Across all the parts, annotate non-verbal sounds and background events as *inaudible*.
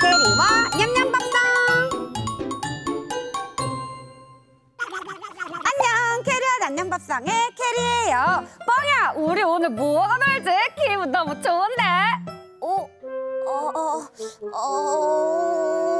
캐리와 냠냠밥상 안녕 캐리와 냠냠밥상의 캐리예요 뻥이야 우리 오늘 뭐가 놀지? 기분 너무 좋은데 어? 어? 어? 어? 어?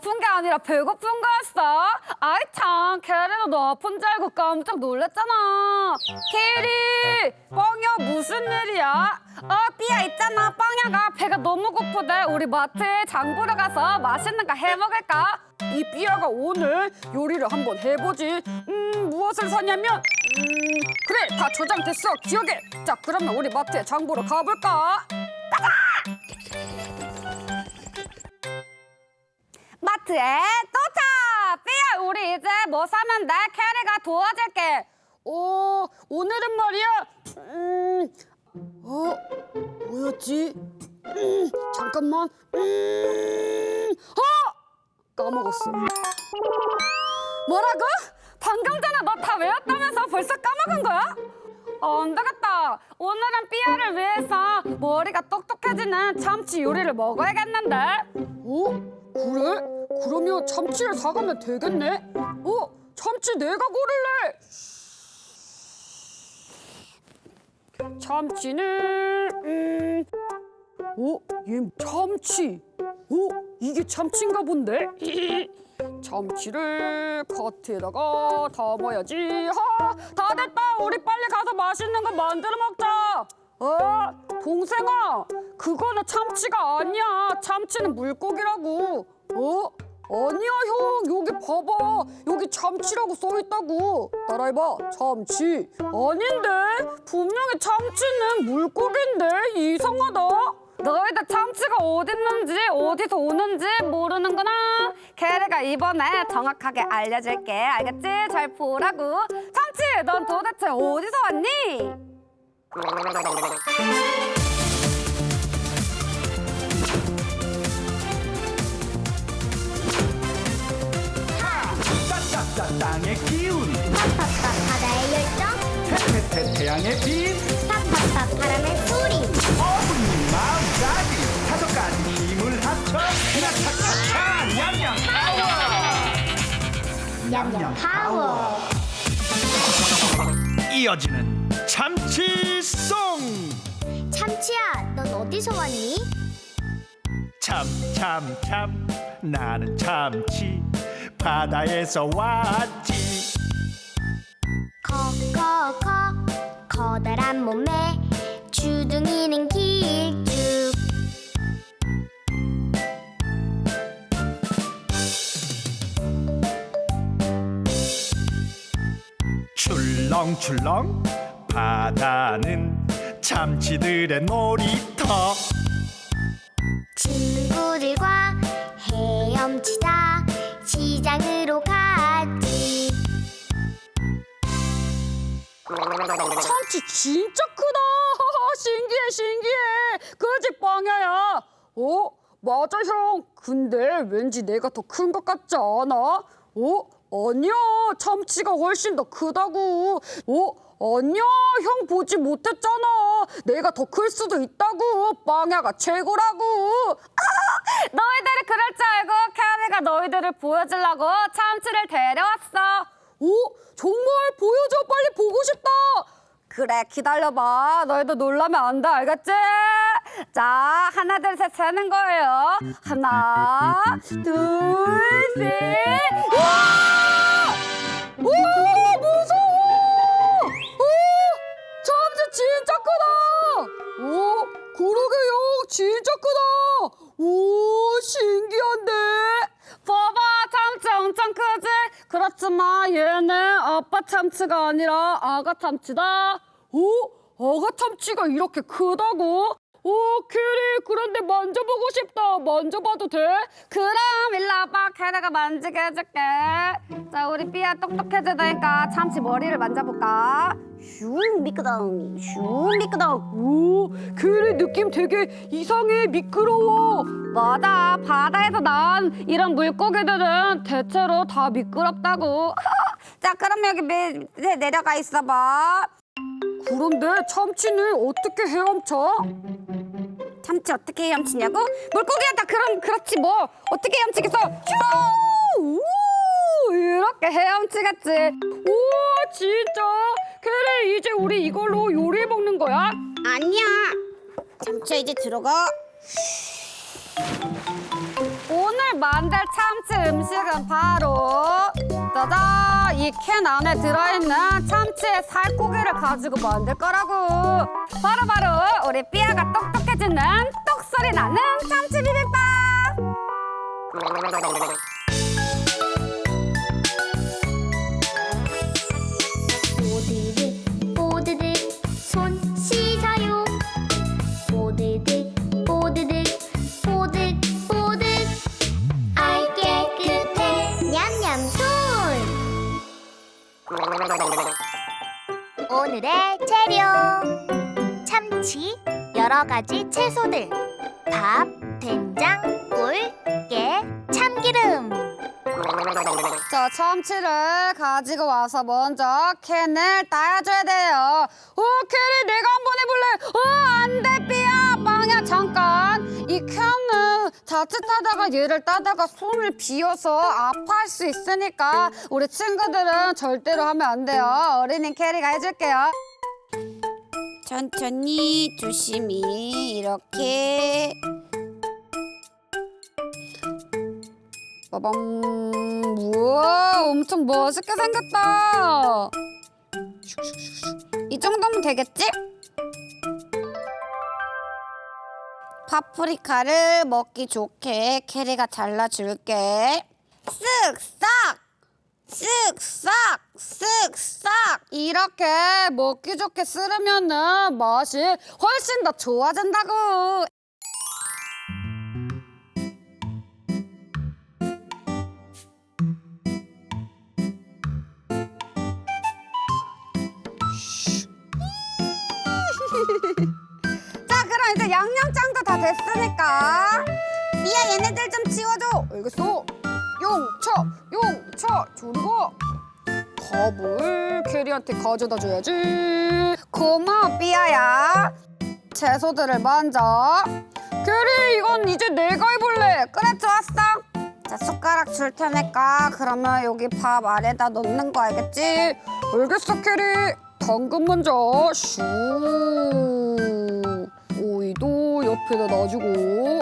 아픈 게 아니라 배고픈 거였어? 아이 참, 캐리도 너 아픈 줄 알고 깜짝 놀랐잖아. 캐리, 뻥이야 무슨 일이야? 어, 삐야 있잖아. 뻥이야가 배가 너무 고프대. 우리 마트에 장 보러 가서 맛있는 거 해 먹을까? 이 삐야가 오늘 요리를 한번 해보지. 음, 무엇을 사냐면, 음, 그래, 다 저장됐어. 기억해. 자, 그러면 우리 마트에 장 보러 가볼까? 마트에 도착! 삐야 우리 이제 뭐 사면 돼? 캐리가 도와줄게 오 오늘은 말이야 음, 어 뭐였지? 음, 잠깐만 음, 어 까먹었어 뭐라고? 방금 전에 너 다 외웠다면서 벌써 까먹은 거야? 어, 안 되겠다. 오늘은 삐아를 위해서 머리가 똑똑해지는 참치 요리를 먹어야겠는데. 어? 그래? 그러면 참치를 사가면 되겠네. 어? 참치 내가 고를래. 참치는 음. 어? 얘 참치. 어? 이게 참치인가 본데? *clears throat* 참치를 카트에다가 담아야지. 하, 다 됐다. 우리 빨리 가서 맛있는 거 만들어 먹자. 어, 동생아, 그거는 참치가 아니야. 참치는 물고기라고. 어? 아니야, 형. 여기 봐봐. 여기 참치라고 써 있다고. 따라해봐. 참치. 아닌데? 분명히 참치는 물고기인데? 이상하다. 너희들 참치가 어딨는지 어디서 오는지 모르는구나. 캐리가 이번에 정확하게 알려줄게. 알겠지? 잘 보라고. 참치, 넌 도대체 어디서 왔니? 따따따 땅의 기운. 팍팍팍 바다의 열정. 태태태 태양의 빛. 팍팍팍 바람의 소리. 어부님 마음까지. 다섯 가지 힘을 합쳐 차차차차 냠냠 파워. 냠냠 파워. 이어지는 참치송! 참치야 넌 어디서 왔니? 참 참 참 나는 참치 바다에서 왔지. 커커커 커다란 몸에 주둥이는 길쭉. 출렁출렁 바다는 참치들의 놀이터 친구들과 헤엄치다 시장으로 갔지 참치 진짜 크다. *laughs* 신기해, 신기해. 그지 빵야야. 어? 맞아 형. 근데 왠지 내가 더 큰 것 같지 않아? 어? 아니야. 참치가 훨씬 더 크다고. 어? 아니야. 형 보지 못했잖아. 내가 더 클 수도 있다고. 빵야가 최고라고. 아, 너희들이 그럴 줄 알고 캐리가 너희들을 보여주려고 참치를 데려왔어. 오, 정말 보여줘. 빨리 보고 싶다. 그래, 기다려봐. 너희도 놀라면 안 돼, 알겠지? 자, 하나, 둘, 셋 세는 거예요. 하나, 둘, 셋. 와! 와, 무서 진짜 크다! 오, 신기한데? 봐봐, 참치 엄청 크지? 그렇지만 얘는 아빠 참치가 아니라 아가 참치다. 오, 아가 참치가 이렇게 크다고? 오, 캐리, 그런데 만져보고 싶다. 만져봐도 돼? 그럼 일로 와봐. 캐리가 만지게 해줄게. 자, 우리 삐아 똑똑해지다니까 참치 머리를 만져볼까? 슝, 미끄덩, 슝, 미끄덩. 오, 캐리 느낌 되게 이상해, 미끄러워. 맞아, 바다에서 난 이런 물고기들은 대체로 다 미끄럽다고. *laughs* 자, 그럼 여기 밑에 내려가 있어봐. 그런데 참치는 어떻게 헤엄쳐? 참치 어떻게 헤엄치냐고? 물고기한테 그럼 그렇지 뭐 어떻게 헤엄치겠어? 이렇게 헤엄치겠지. 오 진짜? 그래 이제 우리 이걸로 요리 먹는 거야? 아니야. 참치 이제 들어가. 만들 참치 음식은 바로 짜잔! 이 캔 안에 들어있는 참치의 살코기를 가지고 만들 거라고! 바로 바로 우리 삐아가 똑똑해지는 똑소리 나는 참치 비빔밥 오늘의 재료. 참치 여러 가지 채소들. 밥 된장 꿀 깨 참기름. 자 참치를 가지고 와서 먼저 캔을 따줘야 돼요. 오 캔이 내가 한번 해볼래? 어 안돼 삐 자칫하다가 얘를 따다가 손을 비어서 아파할 수 있으니까 우리 친구들은 절대로 하면 안 돼요. 어린이 캐리가 해줄게요. 천천히 조심히 이렇게. 빠밤. 우와 엄청 멋있게 생겼다. 이 정도면 되겠지? 파프리카를 먹기 좋게 캐리가 잘라줄게. 쓱싹! 쓱싹! 쓱싹! 이렇게 먹기 좋게 쓰르면은 맛이 훨씬 더 좋아진다고 양념장도 다 됐으니까. 미야 얘네들 좀 치워줘. 알겠어? 용쳐. 용쳐. 조리고. 밥을 캐리한테 가져다 줘야지. 고마워 삐아야. 채소들을 먼저 캐리 이건 이제 내가 해볼래. 그래 좋았어. 자 숟가락 줄 테니까 그러면 여기 밥 아래다 넣는 거 알겠지? 알겠어 캐리. 당근 먼저. 슈. 오이도 옆에다 놔주고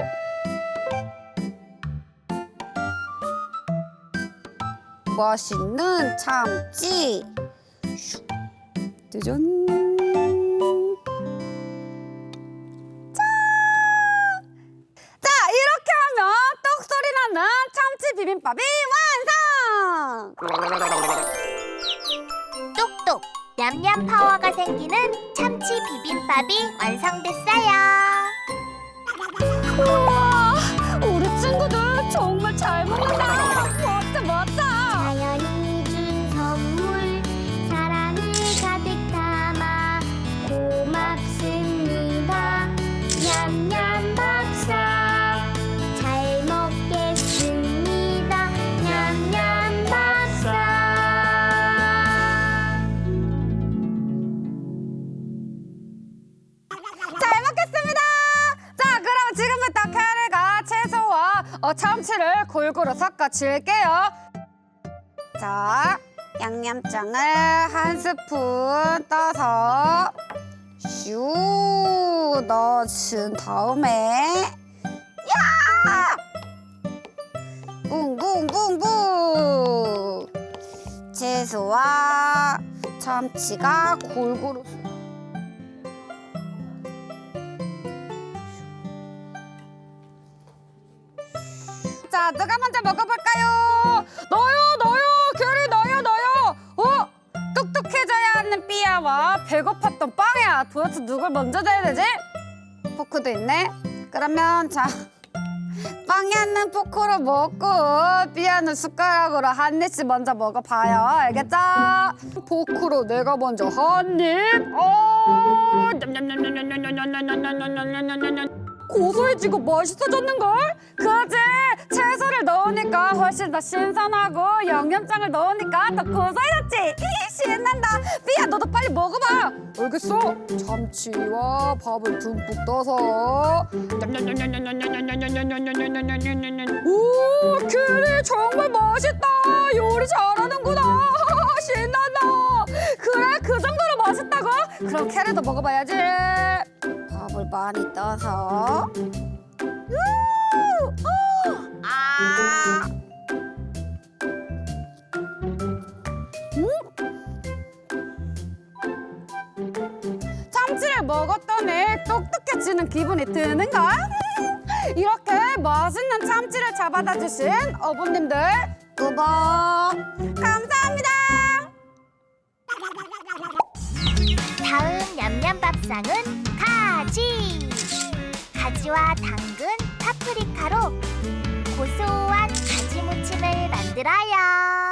맛있는 참치 슈 짜잔 짠! 자 이렇게 하면 떡소리 나는 참치 비빔밥이 완성! 똑똑 냠냠 파워가 생기는 참치 비빔밥이 완성됐어요. 우와 우리 친구들 정말 잘 먹는다 어, 참치를 골고루 섞어 줄게요. 자, 양념장을 한 스푼 떠서 슈 넣어준 다음에 야! 붕붕붕붕 채소와 참치가 골고루 누가 먼저 먹어볼까요? 너요, 너요, 결이 너요, 너요. 어? 똑똑해져야 하는 삐아와 배고팠던 빵이야. 도대체 누굴 먼저 줘야 되지? 퍽 포크도 있네. 그러면 자 빵야는 포크로 먹고 삐아는 숟가락으로 한 입씩 먼저 먹어봐요. 알겠죠? 포크로 내가 먼저 한 입. 어. 고소해지고 맛있어졌는걸? 넣으니까 훨씬 더 신선하고 양념장을 넣으니까 더 고소해졌지? 신난다 삐야 너도 빨리 먹어봐 알겠어 참치와 밥을 듬뿍 떠서 오 그래 정말 맛있다 요리 잘하는구나 *laughs* 신난다 그래 그 정도로 맛있다고? 그럼 캐리도 먹어봐야지 밥을 많이 떠서 우! 어! 아! 먹었더니 똑똑해지는 기분이 드는걸? 이렇게 맛있는 참치를 잡아다 주신 어부님들 꾸벅 감사합니다. 다음 냠냠밥상은 가지. 가지와 당근, 파프리카로 고소한 가지 무침을 만들어요.